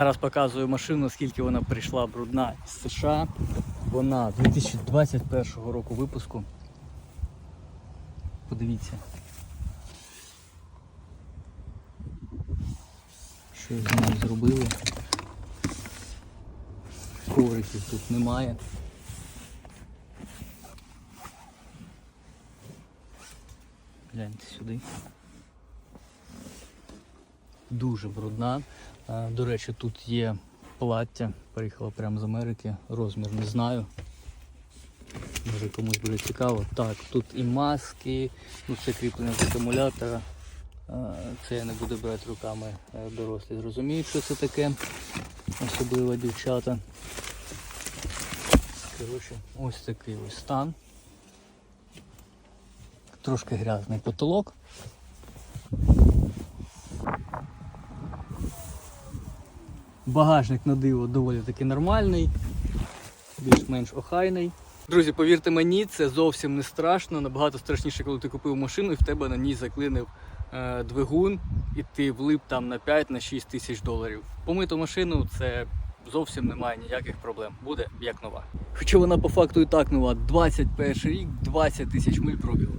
Зараз показую машину, скільки вона прийшла брудна з США. Вона 2021 року випуску. Подивіться. Що з нею зробили. Ковриків тут немає. Гляньте сюди. Дуже брудна. Е, До речі, тут є плаття. Приїхала прямо з Америки. Розмір не знаю. Може комусь буде цікаво. Так, тут і маски, ну це кріплення з акумулятора. Е, Це я не буду брати руками е, дорослі. Зрозуміють, що це таке. Особливо дівчата. Коротше, ось такий ось стан. Трошки грязний потолок. Багажник на диво доволі таки нормальний, більш-менш охайний. Друзі, повірте мені, це зовсім не страшно. Набагато страшніше, коли ти купив машину і в тебе на ній заклинив е, двигун, і ти влип там на 5-6 тисяч доларів. Помиту машину це зовсім немає ніяких проблем. Буде як нова. Хоча вона по факту і так нова. 21 рік, 20 тисяч миль пробігу.